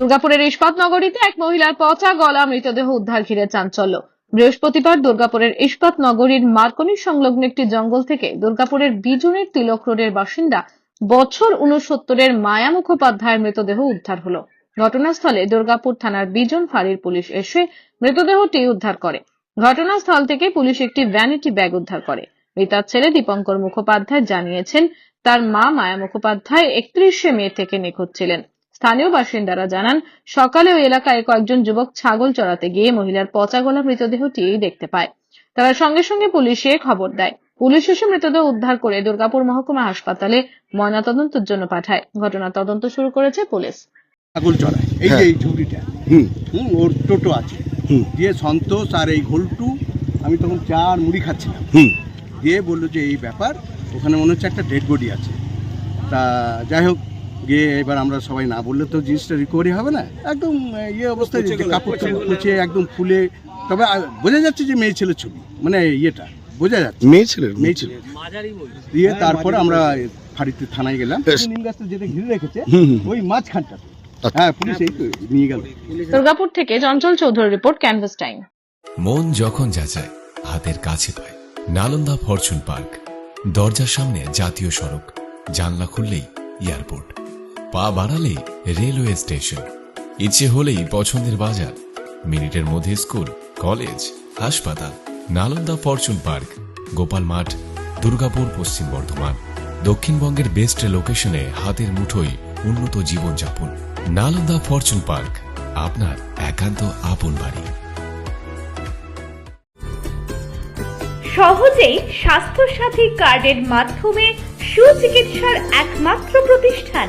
দুর্গাপুরের ইস্পাত নগরীতে এক মহিলার পচা গলা, মৃতদেহ উদ্ধার ঘিরে চাঞ্চল্য। বৃহস্পতিবার দুর্গাপুরের ইস্পাত নগরীর মার্কনি সংলগ্ন একটি জঙ্গল থেকে দুর্গাপুরের বিজনের তিলক রোডের বাসিন্দা বছর উনসত্তরের মায়া মুখোপাধ্যায়ের মৃতদেহ উদ্ধার হলো। ঘটনাস্থলে দুর্গাপুর থানার বিজন ফাঁড়ির পুলিশ এসে মৃতদেহটি উদ্ধার করে। ঘটনাস্থল থেকে পুলিশ একটি ভ্যানিটি ব্যাগ উদ্ধার করে। মৃতার ছেলে দীপঙ্কর মুখোপাধ্যায় জানিয়েছেন, তার মা মায়া মুখোপাধ্যায় একত্রিশে মে থেকে নিখোঁজ ছিলেন। স্থানীয় বাসিন্দারা জানান সকালে ওই এলাকায় কয়েকজন যুবক ছাগল চড়াতে গিয়ে মহিলার পচা গলা মৃতদেহটি দেখতে পায়। তারা সঙ্গে সঙ্গে পুলিশে খবর দেয়। পুলিশ এসে মৃতদেহ উদ্ধার করে দুর্গাপুর মহকুমা হাসপাতালে ময়নাতদন্তের জন্য পাঠায়। ঘটনা তদন্ত শুরু করেছে পুলিশ। ছাগল চড়ায়। এই যে হ্যাঁ। এই ঝুড়িটা হুম। হুম ওর টোটো আছে। দিয়ে সন্তোষ আর এই ঘোলটু আমি তখন চা আর মুড়ি খাচ্ছিলাম। হুম। দিয়ে বলল যে এই ব্যাপার ওখানে মনে হচ্ছে একটা ডেড বডি আছে। তা যাই হোক গিয়ে এবার আমরা সবাই না বললে তো জিনিসটা রিকভারি হবে না। একদম ইয়ে অবস্থায় কাপড় কুচিয়ে একদম ফুলে তবে বোঝা যাচ্ছে যে মেয়ে ছেলের ছবি মানে ইয়েটা বোঝা যাচ্ছে। মেয়ে ছেলের মেয়ে ছেলে দিয়ে তারপরে আমরা ফাঁড়িতে থানায় গেলাম। বেশ। নিম গাছটা যেটা ঘিরে রেখেছে। ওই মাঝখানটাতে। আচ্ছা। হ্যাঁ পুলিশ এই নিয়ে গেল। দুর্গাপুর থেকে Chanchal Chowdhury report canvas time. মন যখন যাচায় হাতের কাছে পায়। নালন্দা ফরচুন পার্ক দরজার সামনে জাতীয় সড়ক জানলা খুললেই এয়ারপোর্ট। পা বাড়ালেই রেলওয়ে স্টেশন। ইচ্ছে হলেই পছন্দের বাজার, মিনিটের মধ্যে স্কুল, কলেজ, হাসপাতাল, নালন্দা ফরচুন পার্ক, গোপাল মাঠ, দুর্গাপুর পশ্চিম বর্ধমান, দক্ষিণবঙ্গের বেস্ট লোকেশনে হাতের মুঠোয় উন্নত জীবনযাপন। নালন্দা ফরচুন পার্ক, আপনার একান্ত আপন বাড়ি। সহজেই স্বাস্থ্যসাথী কার্ডের মাধ্যমে সুচিকিৎসার একমাত্র প্রতিষ্ঠান